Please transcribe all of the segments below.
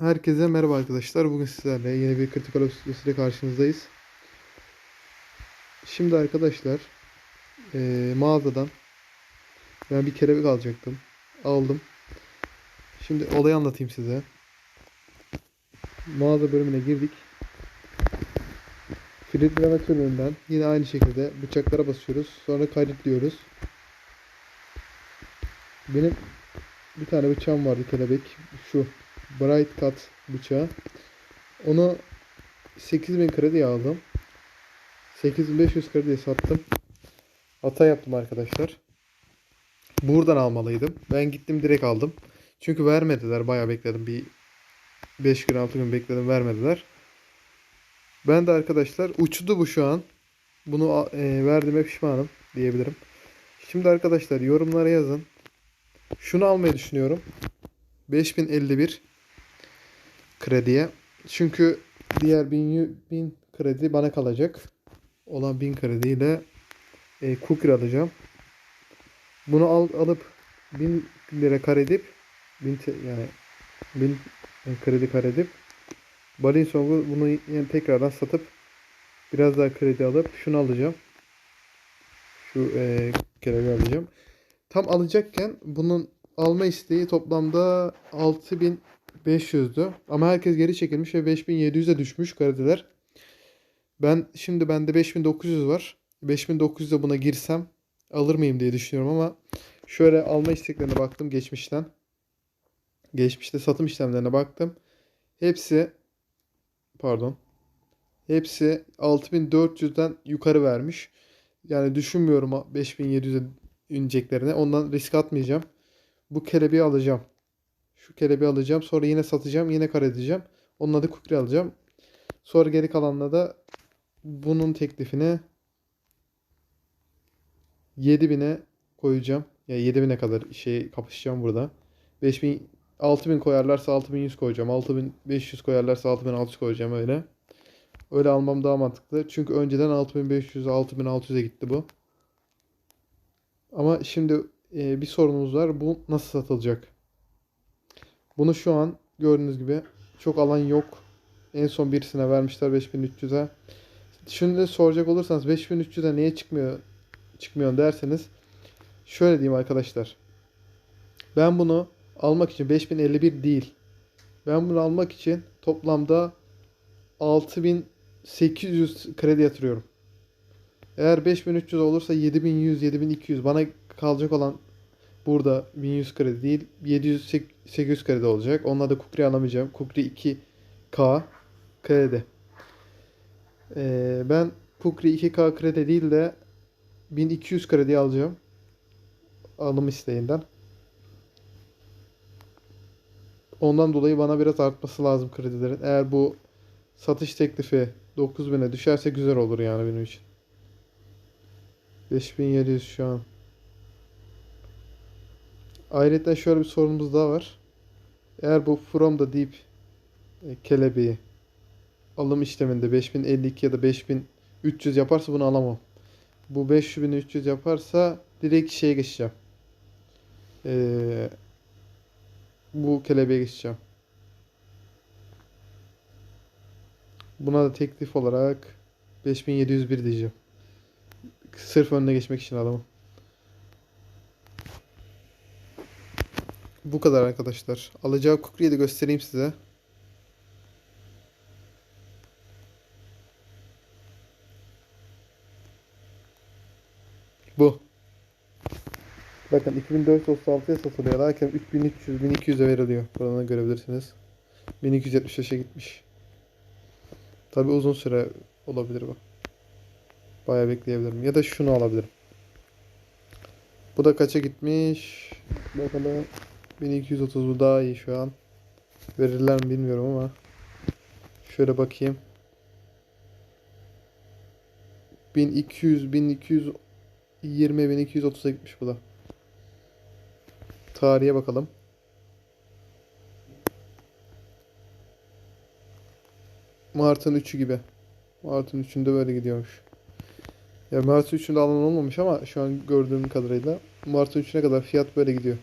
Herkese merhaba arkadaşlar. Bugün sizlerle yeni bir Ops videosuyla karşınızdayız. Şimdi arkadaşlar eee, mağazadan ben bir kelebek alacaktım. Aldım. Şimdi olayı anlatayım size. Mağaza bölümüne girdik. Filtreleme türünden yine aynı şekilde bıçaklara basıyoruz. Sonra kaydediyoruz. Benim bir tane bıçağım vardı kelebek. Şu Bright Cut bıçağı. Onu 8000 krediye aldım. 8500 krediye sattım. Hata yaptım arkadaşlar. Buradan almalıydım. Ben gittim direkt aldım. Çünkü vermediler. Bayağı bekledim. Bir 5 gün 6 gün bekledim vermediler. Ben de arkadaşlar uçtu bu şu an. Bunu e, verdiğime pişmanım diyebilirim. Şimdi arkadaşlar yorumlara yazın. Şunu almayı düşünüyorum. 5051 krediye. Çünkü diğer 1000, 1000 kredi bana kalacak. Olan 1000 krediyle e, cooker alacağım. Bunu al, alıp 1000 lira kar edip 1000 te- yani 1000 kredi kar edip Balin Song'u bunu yine tekrardan satıp biraz daha kredi alıp şunu alacağım. Şu e, kelebeği alacağım. Tam alacakken bunun alma isteği toplamda 6500'dü. Ama herkes geri çekilmiş ve 5700'e düşmüş krediler. Ben şimdi bende 5900 var. 5900'e buna girsem alır mıyım diye düşünüyorum ama şöyle alma isteklerine baktım geçmişten. Geçmişte satım işlemlerine baktım. Hepsi pardon. Hepsi 6400'den yukarı vermiş. Yani düşünmüyorum 5700'e ineceklerine. Ondan risk atmayacağım. Bu kelebeği alacağım. Şu kelebeği alacağım. Sonra yine satacağım. Yine kar edeceğim. Onun adı kukri alacağım. Sonra geri kalanla da bunun teklifini 7000'e koyacağım. Ya yani 7000'e kadar şey kapışacağım burada. 5000 6000 koyarlarsa 6100 koyacağım. 6500 koyarlarsa 6600 koyacağım öyle. Öyle almam daha mantıklı. Çünkü önceden 6500 6600'e gitti bu. Ama şimdi e, bir sorunumuz var. Bu nasıl satılacak? Bunu şu an gördüğünüz gibi çok alan yok. En son birisine vermişler 5300'e. Şimdi soracak olursanız 5300'e niye çıkmıyor çıkmıyor derseniz şöyle diyeyim arkadaşlar. Ben bunu almak için 5051 değil. Ben bunu almak için toplamda 6800 kredi yatırıyorum. Eğer 5300 olursa 7100 7200 bana kalacak olan burada 1100 kredi değil 700 800 kredi olacak. Onunla da Kukri alamayacağım. Kukri 2K kredi. Ee, ben Kukri 2K kredi değil de 1200 kredi alacağım. Alım isteğinden. Ondan dolayı bana biraz artması lazım kredilerin. Eğer bu satış teklifi 9000'e düşerse güzel olur yani benim için. 5700 şu an. Ayrıca şöyle bir sorunumuz daha var. Eğer bu from da deyip e, kelebeği alım işleminde 5052 ya da 5300 yaparsa bunu alamam. Bu 5300 yaparsa direkt şeye geçeceğim. Ee, bu kelebeğe geçeceğim. Buna da teklif olarak 5701 diyeceğim. Sırf önüne geçmek için adamım. Bu kadar arkadaşlar. Alacağı kukriyi de göstereyim size. Bu. Bakın 2436'ya satılıyor. Lakin 3300 1200'e veriliyor. Buradan görebilirsiniz. 1275'e gitmiş. Tabi uzun süre olabilir bu. Bayağı bekleyebilirim. Ya da şunu alabilirim. Bu da kaça gitmiş? Bakalım. 1230 bu daha iyi şu an. Verirler mi bilmiyorum ama. Şöyle bakayım. 1200 1220 1230'a gitmiş bu da. Tarihe bakalım. Mart'ın 3'ü gibi. Mart'ın 3'ünde böyle gidiyormuş. Ya Mart'ın 3'ünde alan olmamış ama şu an gördüğüm kadarıyla Mart'ın 3'üne kadar fiyat böyle gidiyor.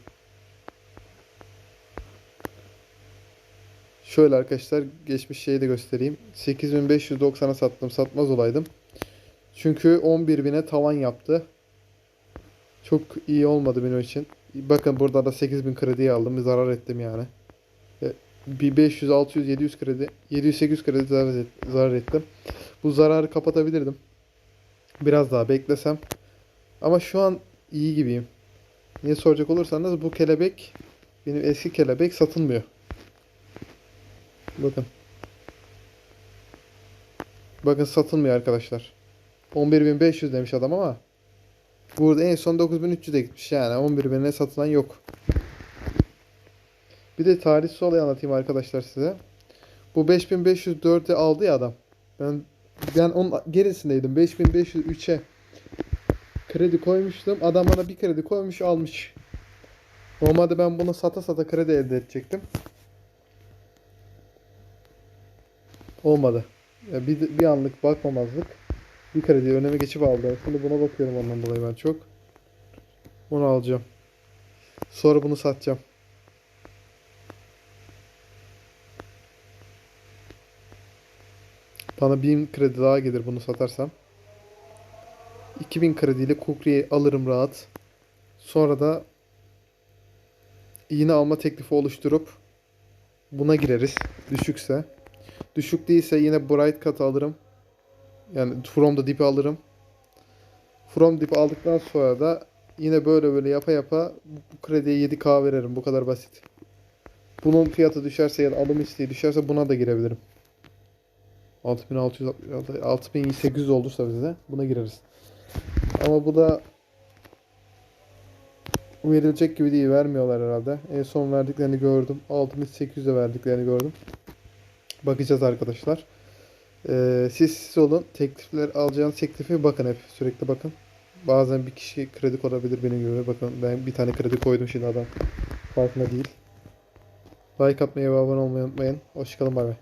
Şöyle arkadaşlar geçmiş şeyi de göstereyim. 8590'a sattım. Satmaz olaydım. Çünkü 11.000'e tavan yaptı. Çok iyi olmadı benim için. Bakın burada da 8000 krediyi aldım. Zarar ettim yani. E, Bir 500, 600, 700 kredi, 700, 800 kredi zarar ettim. Bu zararı kapatabilirdim. Biraz daha beklesem. Ama şu an iyi gibiyim. Niye soracak olursanız bu kelebek benim eski kelebek satılmıyor. Bakın. Bakın satılmıyor arkadaşlar. 11.500 demiş adam ama burada en son 9.300'e gitmiş yani 11.000'e satılan yok. Bir de tarihsiz olay anlatayım arkadaşlar size. Bu 5504'e aldı ya adam. Ben ben onun gerisindeydim. 5503'e kredi koymuştum. Adam bana bir kredi koymuş almış. Normalde ben bunu sata sata kredi elde edecektim. Olmadı. Ya bir, bir anlık bakmamazlık. Bir kredi öneme geçip aldı. Şimdi buna bakıyorum ondan dolayı ben çok. Bunu alacağım. Sonra bunu satacağım. Bana 1000 kredi daha gelir bunu satarsam. 2000 krediyle Kukri'yi alırım rahat. Sonra da iğne alma teklifi oluşturup buna gireriz. Düşükse. Düşük değilse yine Bright Cut alırım. Yani From the Deep'i alırım. From Deep aldıktan sonra da yine böyle böyle yapa yapa bu krediye 7K veririm. Bu kadar basit. Bunun fiyatı düşerse ya da alım isteği düşerse buna da girebilirim. 6600 6800 olursa bize buna gireriz. Ama bu da verilecek gibi değil. Vermiyorlar herhalde. En son verdiklerini gördüm. 6800'e verdiklerini gördüm. Bakacağız arkadaşlar. Ee, siz siz olun. Teklifler alacağınız teklifi bakın hep. Sürekli bakın. Bazen bir kişi kredi koyabilir benim gibi. Bakın ben bir tane kredi koydum şimdi adam. Farkında değil. Like atmayı ve abone olmayı unutmayın. Hoşçakalın bay bay.